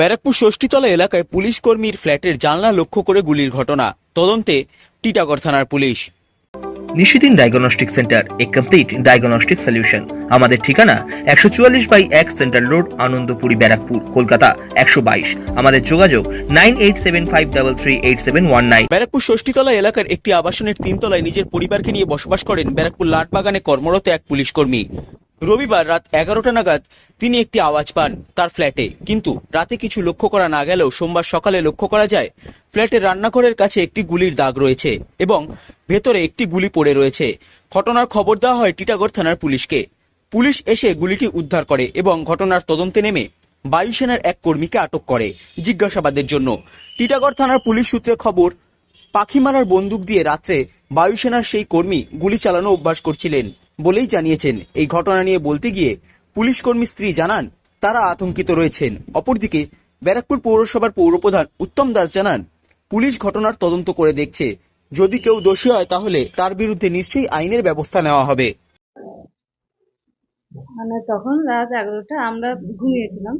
ব্যারাকপুর ষষ্ঠীতলা এলাকায় পুলিশ কর্মীর ফ্ল্যাটের জানলা লক্ষ্য করে গুলির ঘটনা। তদন্তে টিটাগড় থানার police. Nishidin diagnostic centre a complete diagnostic solution. আমাদের ঠিকানা একশো চুয়াল্লিশ বাই এক সেন্ট্রাল রোড আনন্দপুরি ব্যারাকপুর কলকাতা একশো বাইশ। আমাদের যোগাযোগ nine eight seven five double three eight seven one nine. Barrackpore Sashthitala এলাকার একটি আবাসনের তিনতলায় নিজের পরিবারকে নিয়ে বসবাস করেন ব্যারাকপুর লাটবাগানে কর্মরত এক পুলিশ কর্মী রবিবার রাত এগারোটা নাগাদ তিনি একটি আওয়াজ পান তার ফ্ল্যাটে। কিন্তু রাতে কিছু লক্ষ্য করা না গেলেও সোমবার সকালে লক্ষ্য করা যায়, ফ্ল্যাটের রান্নাঘরের কাছে একটি গুলির দাগ রয়েছে এবং ভেতরে একটি গুলি পড়ে রয়েছে। ঘটনার খবর দেওয়া হয় টিটাগড় থানার পুলিশকে। পুলিশ এসে গুলিটি উদ্ধার করে এবং ঘটনার তদন্তে নেমে বায়ুসেনার এক কর্মীকে আটক করে জিজ্ঞাসাবাদের জন্য। টিটাগড় থানার পুলিশ সূত্রে খবর পাখি মারার বন্দুক দিয়ে রাত্রে বায়ুসেনার সেই কর্মী গুলি চালানো অভ্যাস করছিলেন। বলেই জানিয়েছেন। এই ঘটনা নিয়ে বলতে গিয়ে পুলিশ কর্মীর স্ত্রী জানান, তারা আতঙ্কিত রয়েছেন। অপরদিকে ব্যারাকপুর পৌরসভার পৌরপ্রধান উত্তম দাস জানান, পুলিশ ঘটনার তদন্ত করে দেখছে। যদি কেউ দোষী হয়, তাহলে তার বিরুদ্ধে নিশ্চয়ই আইনের ব্যবস্থা নেওয়া হবে। মানে তখন রাত এগারোটা আমরা ঘুমিয়েছিলাম।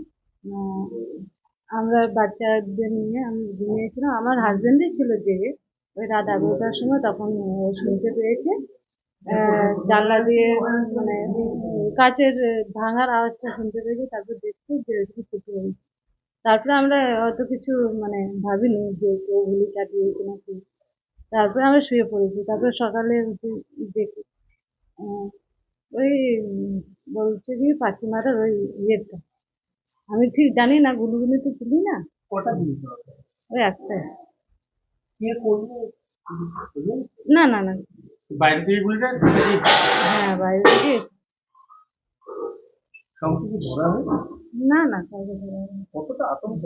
আমরা বাচ্চাদের নিয়ে আমি ঘুমিয়েছিলাম। আমার হাজবেন্ডই ছিল জেগে। ওই রাত এগারোটার সময় তখন শুনতে পেয়েছে। জানলা দিয়ে মানে কাচের ভাঙার আওয়াজটা শুনতে পেয়েছে তারপর দেখছি যে কিছু তারপরে আমরা অত কিছু মানে ভাবিনি যে কেউ গুলি চালিয়েছে নাকি। তারপরে আমরা শুয়ে পড়েছি তারপরে সকালে দেখি ওই বলছে কি পাখি মারার ওই ইয়েটা। আমি ঠিক জানি না গুলুগুলি তো তুলি না। কটা ওই একটা কে না না না বাইরে থেকে গুলিটা হ্যাঁ বাইরে থেকে। ধরা হয়? না না। কতটা আতঙ্ক?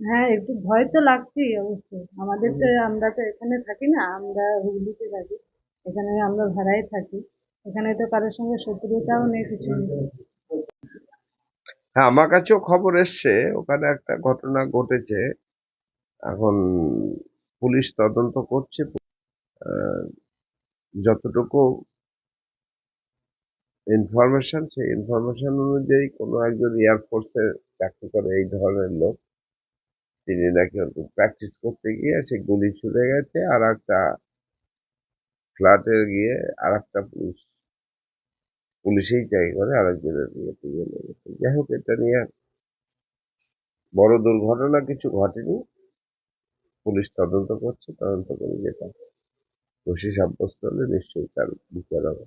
হ্যাঁ একটু ভয় তো লাগছেই অবশ্যই। আমাদের তো আমরা তো এখানে থাকি না আমরা হুগলিতে থাকি। এখানে আমরা ভাড়ায় থাকি। এখানে তো কারোর সঙ্গে শত্রুতাও নেই কিছু হ্যাঁ আমার কাছেও খবর এসছে। ওখানে একটা ঘটনা ঘটেছে। এখন পুলিশ তদন্ত করছে যতটুকু ইনফরমেশন সেই ইনফরমেশন অনুযায়ী কোনো একজন এয়ারফোর্সে চাকরি করে এই ধরনের লোক। তিনি নাকি প্র্যাকটিস করতে গিয়ে সে গুলি ছুটে গেছে, আর একটা ফ্ল্যাটে গিয়ে আর একটা পুলিশ, পুলিশেই চাকরি করে, আরেকজনের ইয়েতে গিয়ে লেগেছে যাই হোক, এটা নিয়ে বড় দুর্ঘটনা কিছু ঘটেনি। পুলিশ তদন্ত করছে তদন্ত করে যেটা দোষী সাব্যস্ত হলে নিশ্চয়ই তার বিচার হবে।